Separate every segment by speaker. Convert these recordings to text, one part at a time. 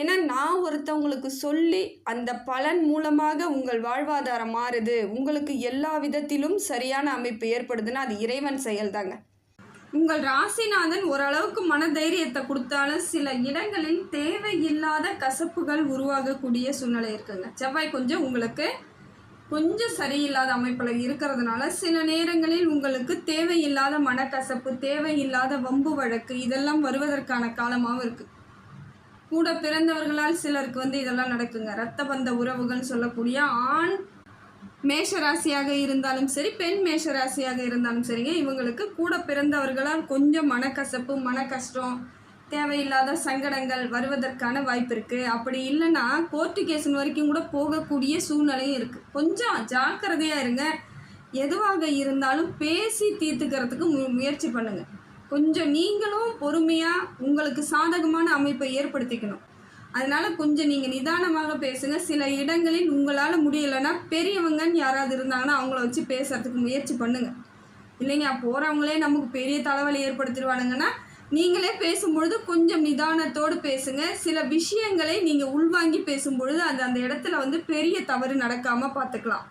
Speaker 1: ஏன்னா நான் ஒருத்தவங்களுக்கு சொல்லி அந்த பலன் மூலமாக உங்கள் வாழ்வாதாரம் மாறுது. உங்களுக்கு எல்லா விதத்திலும் சரியான அமைப்பு ஏற்படுதுன்னா அது இறைவன் செயல்தாங்க. உங்கள் ராசிநாதன் ஓரளவுக்கு மனதைரியத்தை கொடுத்தாலும் சில இடங்களில் தேவையில்லாத கசப்புகள் உருவாகக்கூடிய சூழ்நிலை இருக்குங்க. செவ்வாய் கொஞ்சம் உங்களுக்கு கொஞ்சம் சரியில்லாத அமைப்பில் இருக்கிறதுனால சில நேரங்களில் உங்களுக்கு தேவையில்லாத மனக்கசப்பு தேவையில்லாத வம்பு வழக்கு இதெல்லாம் வருவதற்கான காலமாகவும் இருக்குது கூட பிறந்தவர்களால் சிலருக்கு வந்து இதெல்லாம் நடக்குங்க. ரத்த பந்த உறவுகள்னு சொல்லக்கூடிய ஆண் மேஷராசியாக இருந்தாலும் சரி பெண் மேஷராசியாக இருந்தாலும் சரிங்க. இவங்களுக்கு கூட பிறந்தவர்களால் கொஞ்சம் மனக்கசப்பு மன கஷ்டம் தேவையில்லாத சங்கடங்கள் வருவதற்கான வாய்ப்பு இருக்குது அப்படி இல்லைன்னா கோர்ட்டு வரைக்கும் கூட போகக்கூடிய சூழ்நிலையும் இருக்குது கொஞ்சம் ஜாக்கிரதையாக இருங்க. எதுவாக இருந்தாலும் பேசி தீர்த்துக்கிறதுக்கு மு முயற்சி பண்ணுங்கள் கொஞ்சம் நீங்களும் பொறுமையாக உங்களுக்கு சாதகமான அமைப்பை ஏற்படுத்திக்கணும். அதனால் கொஞ்சம் நீங்கள் நிதானமாக பேசுங்க. சில இடங்களில் உங்களால் முடியலைன்னா பெரியவங்கன்னு யாராவது இருந்தாங்கன்னா அவங்கள வச்சு பேசுறதுக்கு முயற்சி பண்ணுங்க. இல்லைங்க போகிறவங்களே நமக்கு பெரிய தலைவலி ஏற்படுத்திடுவானுங்கன்னா நீங்களே பேசும்பொழுது கொஞ்சம் நிதானத்தோடு பேசுங்க. சில விஷயங்களை நீங்கள் உள்வாங்கி பேசும்பொழுது அது அந்த இடத்துல வந்து பெரிய தவறு நடக்காமல் பார்த்துக்கலாம்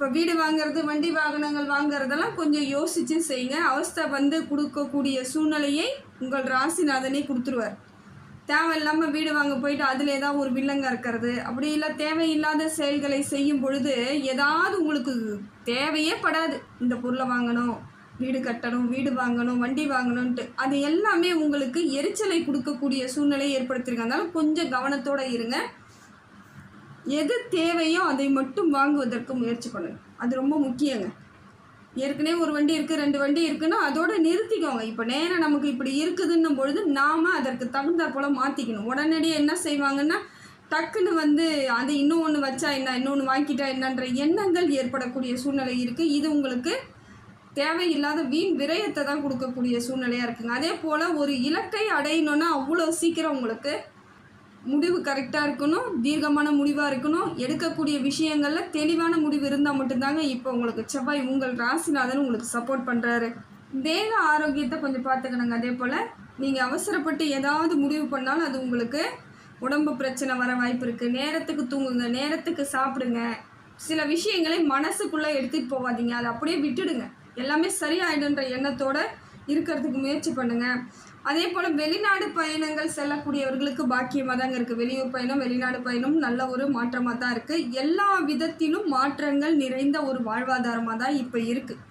Speaker 1: இப்போ வீடு வாங்குறது வண்டி வாகனங்கள் வாங்குறதெல்லாம் கொஞ்சம் யோசித்து செய்யுங்க. அவஸ்தை வந்து கொடுக்கக்கூடிய சூழ்நிலையை உங்கள் ராசிநாதனே கொடுத்துருவார். தேவையில்லாமல் வீடு வாங்க போயிட்டு அதில் ஏதாவது ஒரு வில்லங்க இருக்கிறது அப்படி இல்லை தேவையில்லாத செயல்களை செய்யும் பொழுது ஏதாவது உங்களுக்கு தேவையே படாது. இந்த பொருளை வாங்கணும் வீடு கட்டணும் வீடு வாங்கணும் வண்டி வாங்கணும்ன்ட்டு. அது எல்லாமே உங்களுக்கு எரிச்சலை கொடுக்கக்கூடிய சூழ்நிலையை ஏற்படுத்தியிருக்காங்க அதனால் கொஞ்சம் கவனத்தோடு இருங்க. எது தேவையோ அதை மட்டும் வாங்குவதற்கு முயற்சி பண்ணுங்க. அது ரொம்ப முக்கியங்க. ஏற்கனவே ஒரு வண்டி இருக்குது ரெண்டு வண்டி இருக்குன்னா அதோட நிறுத்திக்கோங்க. இப்போ நேரம் நமக்கு இப்படி இருக்குதுன்னும் பொழுது நாம் அதற்கு தகுந்த போல் மாற்றிக்கணும் உடனடியாக என்ன செய்வாங்கன்னா டக்குன்னு வந்து அது இன்னும் ஒன்று வச்சா என்ன இன்னொன்று வாங்கிட்டா என்னன்ற எண்ணங்கள் ஏற்படக்கூடிய சூழ்நிலை இருக்குது இது உங்களுக்கு தேவையில்லாத வீண் விரயத்தை தான் கொடுக்கக்கூடிய சூழ்நிலையாக இருக்குங்க. அதே போல் ஒரு இலக்கை அடையணுன்னா அவ்வளோ சீக்கிரம் உங்களுக்கு முடிவு கரெக்டாக இருக்கணும் தீர்க்கமான முடிவாக இருக்கணும். எடுக்கக்கூடிய விஷயங்களில் தெளிவான முடிவு இருந்தால் மட்டும்தாங்க இப்போ உங்களுக்கு செவ்வாய் உங்கள் ராசிநாதன் உங்களுக்கு சப்போர்ட் பண்ணுறாரு தேக ஆரோக்கியத்தை கொஞ்சம் பார்த்துக்கணுங்க. அதே போல் நீங்கள் அவசரப்பட்டு ஏதாவது முடிவு பண்ணாலும் அது உங்களுக்கு உடம்பு பிரச்சனை வர வாய்ப்பு இருக்குது நேரத்துக்கு தூங்குங்க நேரத்துக்கு சாப்பிடுங்க. சில விஷயங்களை மனசுக்குள்ளே எடுத்துகிட்டு போகாதீங்க. அதை அப்படியே விட்டுடுங்க. எல்லாமே சரியாயிடுன்ற எண்ணத்தோட இருக்கிறதுக்கு முயற்சி பண்ணுங்கள் அதே போல் வெளிநாடு பயணங்கள் செல்லக்கூடியவர்களுக்கு பாக்கியமாக தாங்க இருக்குது வெளியூர் பயணம் வெளிநாடு பயணம் நல்ல ஒரு மாற்றமாக தான் இருக்குது எல்லா விதத்திலும் மாற்றங்கள் நிறைந்த ஒரு வாழ்வாதாரமாக தான் இப்போ இருக்குது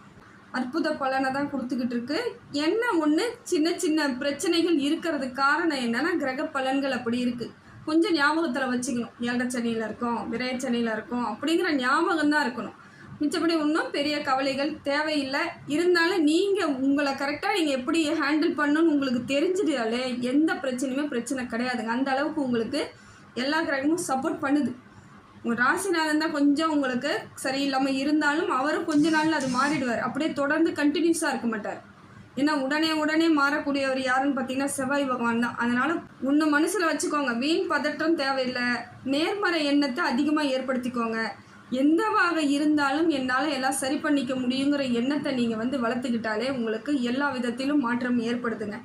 Speaker 1: அற்புத பலனை தான் கொடுத்துக்கிட்டு இருக்கு. என்ன ஒன்று சின்ன சின்ன பிரச்சனைகள் இருக்கிறதுக்கு காரணம் என்னென்னா கிரக பலன்கள் அப்படி இருக்குது கொஞ்சம் ஞாபகத்தில் வச்சுக்கணும். சென்னையில் இருக்கோம் விரைச்சனியில் இருக்கோம் அப்படிங்கிற ஞாபகம் தான் இருக்கணும். மிச்சப்படி ஒன்றும் பெரிய கவலைகள் தேவையில்லை. இருந்தாலும் நீங்கள் உங்களை கரெக்டாக நீங்கள் எப்படி ஹேண்டில் பண்ணணும்னு உங்களுக்கு தெரிஞ்சிட்டாலே எந்த பிரச்சனையுமே பிரச்சனை கிடையாதுங்க. அந்த அளவுக்கு உங்களுக்கு எல்லா கிரகமும் சப்போர்ட் பண்ணுது. உங்கள் ராசிநாதன் தான் கொஞ்சம் உங்களுக்கு சரியில்லாமல் இருந்தாலும் அவரும் கொஞ்ச நாளில் அது மாறிடுவார். அப்படியே தொடர்ந்து கண்டினியூஸாக இருக்க மாட்டார். ஏன்னா உடனே உடனே மாறக்கூடியவர் யாருன்னு பார்த்தீங்கன்னா செவ்வாய் பகவான் தான். அதனால் ஒன்று மனசில் வச்சுக்கோங்க. வீண் பதற்றம் தேவையில்லை. நேர்மறை எண்ணத்தை அதிகமாக ஏற்படுத்திக்கோங்க. எந்தவாக இருந்தாலும் என்னால் எல்லாம் சரி பண்ணிக்க முடியுங்கிற எண்ணத்தை நீங்கள் வந்து வளர்த்துக்கிட்டாலே உங்களுக்கு எல்லா விதத்திலும் மாற்றம் ஏற்படுதுங்க.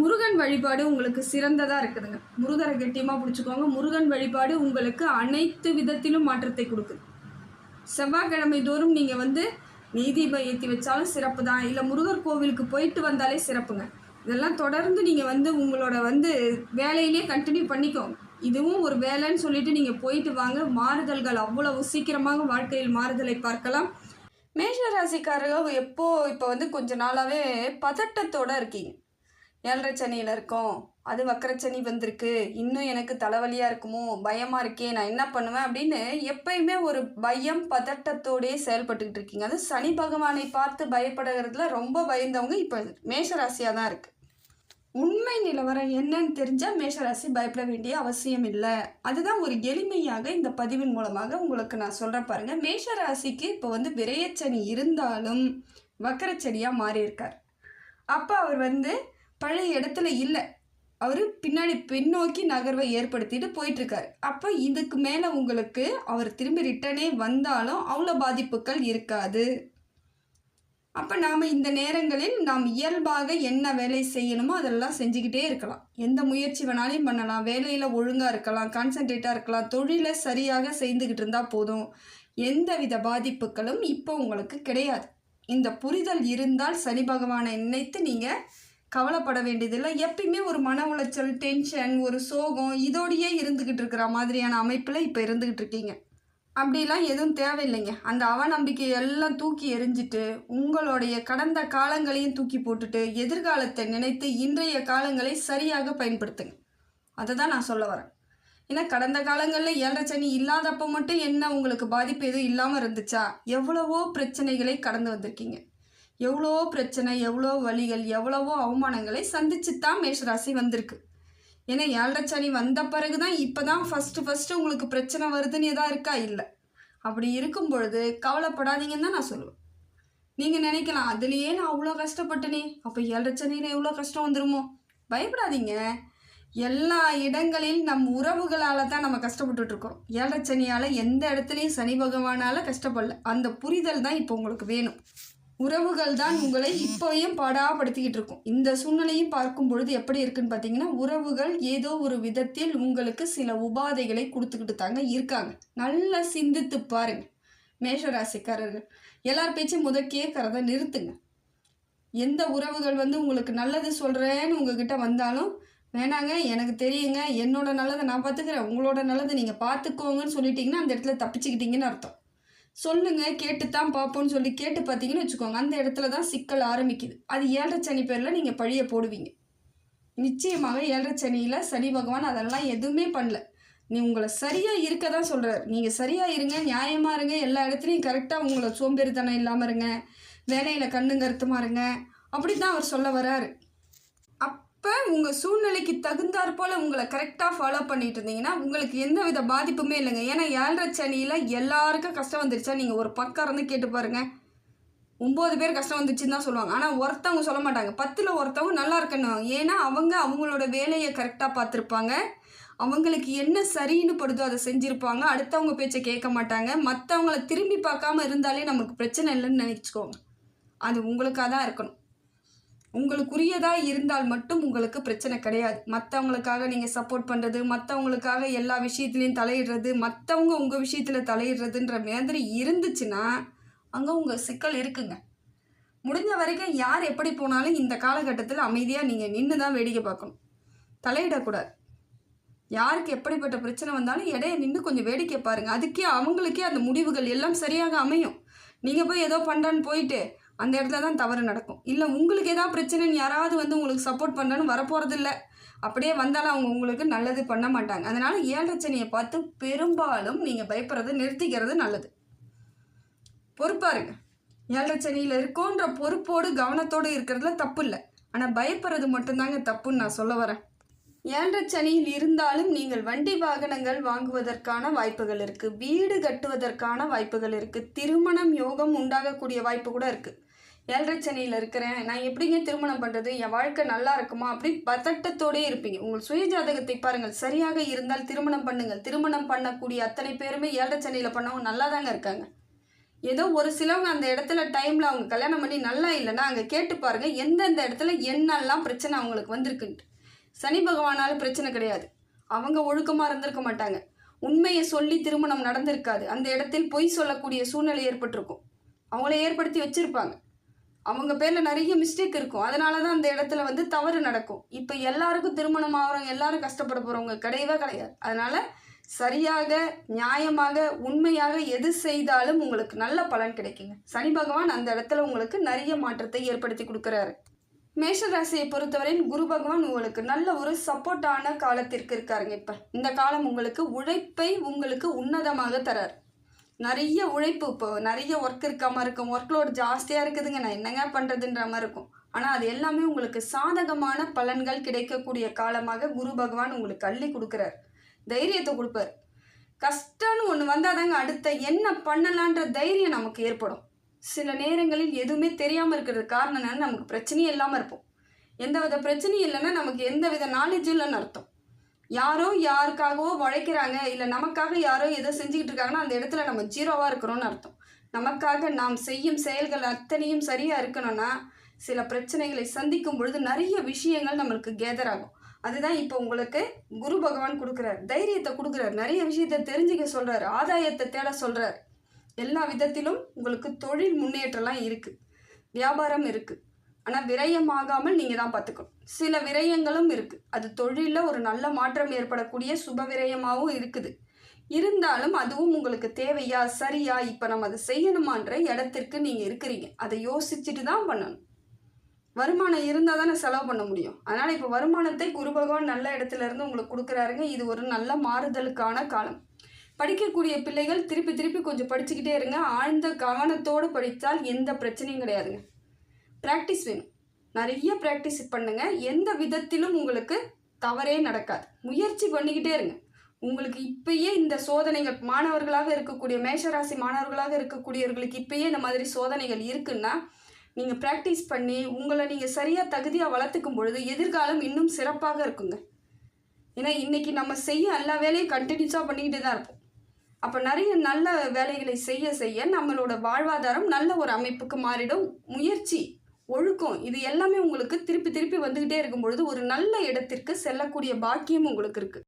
Speaker 1: முருகன் வழிபாடு உங்களுக்கு சிறந்ததாக இருக்குதுங்க. முருகரை கெட்டியமாக பிடிச்சிக்கோங்க. முருகன் வழிபாடு உங்களுக்கு அனைத்து விதத்திலும் மாற்றத்தை கொடுக்குது. செவ்வாய்க்கிழமை தோறும் நீங்கள் வந்து நெய் ஏற்றி வச்சாலும் சிறப்பு தான். இல்லை முருகர் கோவிலுக்கு போயிட்டு வந்தாலே சிறப்புங்க. இதெல்லாம் தொடர்ந்து நீங்கள் வந்து உங்களோட வந்து வேலையிலே கண்டினியூ பண்ணிக்கோங்க. இதுவும் ஒரு வேலைன்னு சொல்லிட்டு நீங்கள் போயிட்டு வாங்க. மாறுதல்கள் அவ்வளவு சீக்கிரமாக வாழ்க்கையில் மாறுதலை பார்க்கலாம். மேஷ ராசிக்காரர்கள் எப்போ இப்போ வந்து கொஞ்ச நாளாகவே பதட்டத்தோட இருக்கீங்க. ஏழரை சனியில் இருக்கோம். அது வக்கரச்சனி வந்திருக்கு. இன்னும் எனக்கு தலைவலியாக இருக்குமோ? பயமாக இருக்கே நான் என்ன பண்ணுவேன் அப்படின்னு எப்பயுமே ஒரு பயம் பதட்டத்தோடே செயல்பட்டுக்கிட்டு இருக்கீங்க. அது சனி பகவானை பார்த்து பயப்படுகிறதுல ரொம்ப பயந்தவங்க இப்போ மேஷராசியாக தான் இருக்குது உண்மை நிலவரம் என்னன்னு தெரிஞ்சால் மேஷராசி பயப்பட வேண்டிய அவசியம் இல்லை. அதுதான் ஒரு எளிமையாக இந்த பதிவின் மூலமாக உங்களுக்கு நான் சொல்கிறேன் பாருங்கள் மேஷராசிக்கு இப்போ வந்து விரையச்சனி இருந்தாலும் வக்கரச்சனியாக மாறியிருக்கார். அப்போ அவர் வந்து பழைய இடத்துல இல்லை. அவர் பின்னாடி பின்னோக்கி நகர்வை ஏற்படுத்திட்டு போயிட்டுருக்காரு. அப்போ இதுக்கு மேலே உங்களுக்கு அவர் திரும்பி ரிட்டனே வந்தாலும் அவ்வளோ பாதிப்புகள் இருக்காது. அப்போ நாம் இந்த நேரங்களில் நாம் இயல்பாக என்ன வேலை செய்யணுமோ அதெல்லாம் செஞ்சுக்கிட்டே இருக்கலாம். எந்த முயற்சி வேணாலும் பண்ணலாம். வேலையில் ஒழுங்காக இருக்கலாம். கான்சன்ட்ரேட்டாக இருக்கலாம். தொழிலை சரியாக செய்துக்கிட்டு இருந்தால் போதும். எந்தவித பாதிப்புகளும் இப்போ உங்களுக்கு கிடையாது. இந்த புரிதல் இருந்தால் சனி பகவானை நினைத்து நீங்கள் கவலைப்பட வேண்டியதில்லை. எப்பயுமே ஒரு மன உளைச்சல் டென்ஷன் ஒரு சோகம் இதோடையே இருந்துக்கிட்டு இருக்கிற மாதிரியான அமைப்பில் இப்போ இருந்துக்கிட்டு இருக்கீங்க. அப்படிலாம் எதுவும் தேவையில்லைங்க. அந்த அவநம்பிக்கையை எல்லாம் தூக்கி எரிஞ்சிட்டு உங்களுடைய கடந்த காலங்களையும் தூக்கி போட்டுட்டு எதிர்காலத்தை நினைத்து இன்றைய காலங்களை சரியாக பயன்படுத்துங்க. அதை தான் நான் சொல்ல வரேன். ஏன்னா கடந்த காலங்களில் ஏழரை சனி இல்லாதப்போ மட்டும் என்ன உங்களுக்கு பாதிப்பு எதுவும் இல்லாமல் இருந்துச்சா? எவ்வளவோ பிரச்சனைகளை கடந்து வந்திருக்கீங்க. எவ்வளோ பிரச்சனை எவ்வளோ வழிகள் எவ்வளவோ அவமானங்களை சந்திச்சு தான் மேஷராசி வந்திருக்கு. ஏன்னா ஏழரை சனி வந்த பிறகு தான் இப்போ தான் ஃபஸ்ட்டு ஃபஸ்ட்டு உங்களுக்கு பிரச்சனை வருதுன்னு எதா இருக்கா? இல்லை. அப்படி இருக்கும் பொழுது கவலைப்படாதீங்கன்னு தான் நான் சொல்லுவேன். நீங்கள் நினைக்கலாம் அதுலேயே நான் அவ்வளோ கஷ்டப்பட்டனே அப்போ ஏழரை சனியில் எவ்வளோ கஷ்டம் வந்துருமோ? பயப்படாதீங்க. எல்லா இடங்களில் நம் உறவுகளால் தான் நம்ம கஷ்டப்பட்டுட்ருக்கோம் ஏழரை சனியால் எந்த இடத்துலையும் சனி பகவானால் கஷ்டப்படல. அந்த புரிதல் தான் இப்போ உங்களுக்கு வேணும். உறவுகள் தான் உங்களை இப்போயும் பாடாப்படுத்திக்கிட்டு இருக்கும் இந்த சூழ்நிலையும் பார்க்கும் பொழுது எப்படி இருக்குன்னு பார்த்தீங்கன்னா உறவுகள் ஏதோ ஒரு விதத்தில் உங்களுக்கு சில உபாதைகளை கொடுத்துக்கிட்டு தாங்க இருக்காங்க. நல்லா சிந்தித்து பாருங்க மேஷராசிக்காரர்கள். எல்லார் பேச்சும் முத கேட்கறத நிறுத்துங்க. எந்த உறவுகள் வந்து உங்களுக்கு நல்லது சொல்கிறேன்னு உங்ககிட்ட வந்தாலும் வேணாங்க எனக்கு தெரியுங்க என்னோட நல்லதை நான் பார்த்துக்கிறேன். உங்களோட நல்லதை நீங்கள் பார்த்துக்கோங்கன்னு சொல்லிட்டீங்கன்னா அந்த இடத்துல தப்பிச்சுக்கிட்டீங்கன்னு அர்த்தம். சொல்லுங்க கேட்டுத்தான் பார்ப்போம்னு சொல்லி கேட்டு பார்த்தீங்கன்னு வச்சுக்கோங்க அந்த இடத்துல தான் சிக்கல் ஆரம்பிக்குது. அது ஏழரை சனி பேரில் நீங்கள் பழிய போடுவீங்க. நிச்சயமாக ஏழரை சனியில் சனி பகவான் அதெல்லாம் எதுவுமே பண்ணல. நீ உங்களை சரியாக இருக்க தான் சொல்கிறார் நீங்கள் சரியாக இருங்க நியாயமாக இருங்க எல்லா இடத்துலையும் கரெக்டாக உங்களை சோம்பேறித்தனம் இல்லாமல் இருங்க வேலையில் கண்ணு கருத்துமா இருங்க அப்படி தான் அவர் சொல்ல வராரு. உங்கள் சூழ்நிலைக்கு தகுந்தாற் போல் உங்களை கரெக்டாக ஃபாலோ பண்ணிட்டு இருந்தீங்கன்னா உங்களுக்கு எந்த வித பாதிப்புமே இல்லைங்க. ஏன்னா ஏழரை சனியில் எல்லாருக்கும் கஷ்டம் வந்துருச்சா? நீங்கள் ஒரு பக்கம் இருந்து கேட்டு பாருங்கள் ஒம்பது பேர் கஷ்டம் வந்துச்சுன்னு தான் சொல்லுவாங்க. ஆனால் ஒருத்தவங்க சொல்ல மாட்டாங்க. பத்தில் ஒருத்தவங்க நல்லா இருக்கணும். ஏன்னா அவங்க அவங்களோட வேலையை கரெக்டாக பார்த்துருப்பாங்க. அவங்களுக்கு என்ன சரின்னு படுதோ அதை செஞ்சுருப்பாங்க. அடுத்தவங்க பேச்சை கேட்க மாட்டாங்க. மற்றவங்கள திரும்பி பார்க்காம இருந்தாலே நமக்கு பிரச்சனை இல்லைன்னு நினச்சிக்கோங்க. அது உங்களுக்காக தான் இருக்கணும். உங்களுக்குரியதாக இருந்தால் மட்டும் உங்களுக்கு பிரச்சனை கிடையாது. மற்றவங்களுக்காக நீங்கள் சப்போர்ட் பண்ணுறது மற்றவங்களுக்காக எல்லா விஷயத்துலையும் தலையிடுறது மற்றவங்க உங்கள் விஷயத்தில் தலையிடுறதுன்ற மாதிரி இருந்துச்சுன்னா அங்கே உங்கள் சிக்கல் இருக்குங்க. முடிஞ்ச வரைக்கும் யார் எப்படி போனாலும் இந்த காலகட்டத்தில் அமைதியாக நீங்கள் நின்று தான் வேடிக்கை பார்க்கணும். தலையிடக்கூடாது. யாருக்கு எப்படிப்பட்ட பிரச்சனை வந்தாலும் இடையே நின்று கொஞ்சம் வேடிக்கை பாருங்கள் அதுக்கே அவங்களுக்கே அந்த முடிவுகள் எல்லாம் சரியாக அமையும். நீங்கள் போய் ஏதோ பண்ணுறான்னு போயிட்டு அந்த இடத்துல தான் தவறு நடக்கும். இல்லை உங்களுக்கு ஏதாவது பிரச்சனைன்னு யாராவது வந்து உங்களுக்கு சப்போர்ட் பண்ணுறேன்னு வரப்போகிறதில்ல அப்படியே வந்தாலும் அவங்க உங்களுக்கு நல்லது பண்ண மாட்டாங்க. அதனால் ஏழரச்சனையை பார்த்து பெரும்பாலும் நீங்கள் பயப்படுறதை நிறுத்திக்கிறது நல்லது. பொறுப்பாருங்க ஏழரச்சனையில் இருக்கோன்ற பொறுப்போடு கவனத்தோடு இருக்கிறதுல தப்பு இல்லை. ஆனால் பயப்படுறது மட்டும்தாங்க தப்புன்னு நான் சொல்ல வரேன். ஏழரை சனியில் இருந்தாலும் நீங்கள் வண்டி வாகனங்கள் வாங்குவதற்கான வாய்ப்புகள் இருக்குது வீடு கட்டுவதற்கான வாய்ப்புகள் இருக்குது திருமணம் யோகம் உண்டாகக்கூடிய வாய்ப்பு கூட இருக்குது ஏழரை சென்னையில் இருக்கிறேன். நான் எப்படிங்க திருமணம் பண்ணுறது என் வாழ்க்கை நல்லா இருக்குமா? அப்படி பதட்டத்தோடே இருப்பீங்க. உங்கள் சுய ஜாதகத்தை பாருங்கள். சரியாக இருந்தால் திருமணம் பண்ணுங்கள். திருமணம் பண்ணக்கூடிய அத்தனை பேருமே ஏழரை சென்னையில் பண்ணவங்க நல்லா தாங்க இருக்காங்க. ஏதோ ஒரு சிலவங்க அந்த இடத்துல டைமில் அவங்க கல்யாணம் பண்ணி நல்லா இல்லைன்னா அங்கே கேட்டு பாருங்கள் எந்தெந்த இடத்துல என்னெல்லாம் பிரச்சனை அவங்களுக்கு வந்திருக்குன்ட்டு. சனி பகவானாலும் பிரச்சனை கிடையாது. அவங்க ஒழுக்கமாக இருந்திருக்க மாட்டாங்க. உண்மையை சொல்லி திருமணம் நடந்திருக்காது. அந்த இடத்தில் பொய் சொல்லக்கூடிய சூழ்நிலை ஏற்பட்டிருக்கும். அவங்கள ஏற்படுத்தி வச்சுருப்பாங்க. அவங்க பேரில் நிறைய மிஸ்டேக் இருக்கும். அதனால தான் அந்த இடத்துல வந்து தவறு நடக்கும். இப்போ எல்லாருக்கும் திருமணம் ஆகிறவங்க எல்லாரும் கஷ்டப்பட போகிறவங்க கிடையவே கிடையாது. அதனால் சரியாக நியாயமாக உண்மையாக எது செய்தாலும் உங்களுக்கு நல்ல பலன் கிடைக்குங்க. சனி பகவான் அந்த இடத்துல உங்களுக்கு நிறைய மாற்றத்தை ஏற்படுத்தி கொடுக்குறாரு. மேஷ ராசியை பொறுத்தவரையில் குரு பகவான் உங்களுக்கு நல்ல ஒரு சப்போர்ட்டான காலத்திற்கு இருக்காருங்க இப்போ. இந்த காலம் உங்களுக்கு உழைப்பை உங்களுக்கு உன்னதமாக தரார். நிறைய உழைப்பு இப்போ நிறைய ஒர்க் இருக்காமல் இருக்கும். ஒர்க் லோட் ஜாஸ்தியாக இருக்குதுங்க. நான் என்னங்க பண்ணுறதுன்ற மாதிரி இருக்கும். ஆனால் அது எல்லாமே உங்களுக்கு சாதகமான பலன்கள் கிடைக்கக்கூடிய காலமாக குரு பகவான் உங்களுக்கு அள்ளி கொடுக்குறார். தைரியத்தை கொடுப்பார். கஷ்டம்னு ஒன்று வந்தால் தாங்க அடுத்த என்ன பண்ணலான்ற தைரியம் நமக்கு ஏற்படும். சில நேரங்களில் எதுவுமே தெரியாமல் இருக்கிறது காரணம் நமக்கு பிரச்சனையே இல்லாமல் இருப்போம். எந்த வித பிரச்சனையும் இல்லைன்னா நமக்கு எந்த வித நாலேஜும் இல்லைன்னு அர்த்தம். யாரோ யாருக்காகவோ உழைக்கிறாங்க இல்லை நமக்காக யாரோ ஏதோ செஞ்சுக்கிட்டு இருக்காங்கன்னா அந்த இடத்துல நம்ம ஜீரோவாக இருக்கிறோம்னு அர்த்தம். நமக்காக நாம் செய்யும் செயல்கள் அத்தனையும் சரியாக இருக்கணும்னா சில பிரச்சனைகளை சந்திக்கும் பொழுது நிறைய விஷயங்கள் நம்மளுக்கு கேதர் ஆகும். அதுதான் இப்போ உங்களுக்கு குரு பகவான் கொடுக்குறாரு தைரியத்தை கொடுக்குறாரு. நிறைய விஷயத்தை தெரிஞ்சுக்க சொல்கிறார் ஆதாயத்தை தேட சொல்கிறாரு எல்லா விதத்திலும் உங்களுக்கு தொழில் முன்னேற்றம்லாம் இருக்குது வியாபாரம் இருக்குது ஆனால் விரயமாகாமல் நீங்கள் தான் பார்த்துக்கணும். சில விரயங்களும் இருக்குது அது தொழிலில் ஒரு நல்ல மாற்றம் ஏற்படக்கூடிய சுப விரயமாகவும் இருக்குது. இருந்தாலும் அதுவும் உங்களுக்கு தேவையா சரியா இப்போ நம்ம அதை செய்யணுமான்ற இடத்திற்கு நீங்கள் இருக்கிறீங்க. அதை யோசிச்சுட்டு தான் பண்ணணும். வருமானம் இருந்தால் தானே செலவு பண்ண முடியும். அதனால் இப்போ வருமானத்தை குரு பகவான் நல்ல இடத்துல இருந்து உங்களுக்கு கொடுக்குறாருங்க. இது ஒரு நல்ல மாறுதலுக்கான காலம். படிக்கக்கூடிய பிள்ளைகள் திருப்பி திருப்பி கொஞ்சம் படிச்சுக்கிட்டே இருங்க. ஆழ்ந்த கவனத்தோடு படித்தால் எந்த பிரச்சனையும் கிடையாதுங்க. ப்ராக்டிஸ் வேணும். நிறைய ப்ராக்டிஸ் பண்ணுங்க. எந்த விதத்திலும் உங்களுக்கு தவறே நடக்காது. முயற்சி பண்ணிக்கிட்டே இருங்க. உங்களுக்கு இப்பயே இந்த சோதனைகள் மாணவர்களாக இருக்கக்கூடிய மேஷராசி மாணவர்களாக இருக்கக்கூடியவர்களுக்கு இப்பயே இந்த மாதிரி சோதனைகள் இருக்குன்னா நீங்கள் ப்ராக்டிஸ் பண்ணி உங்களை நீங்கள் சரியாக தகுதியாக வளர்த்துக்கும் பொழுது எதிர்காலம் இன்னும் சிறப்பாக இருக்குங்க. ஏன்னா இன்னைக்கு நம்ம செய்ய எல்லா வேலையும் கண்டினியூஸாக பண்ணிக்கிட்டு தான் இருப்போம். அப்போ நிறைய நல்ல வேலைகளை செய்ய செய்ய நம்மளோட வாழ்வாதாரம் நல்ல ஒரு அமைப்புக்கு மாறிடும். முயற்சி ஒழுக்கம். இது எல்லாமே உங்களுக்கு திருப்பி திருப்பி வந்துக்கிட்டே இருக்கும் பொழுது ஒரு நல்ல இடத்திற்கு செல்லக்கூடிய பாக்கியம் உங்களுக்கு இருக்குது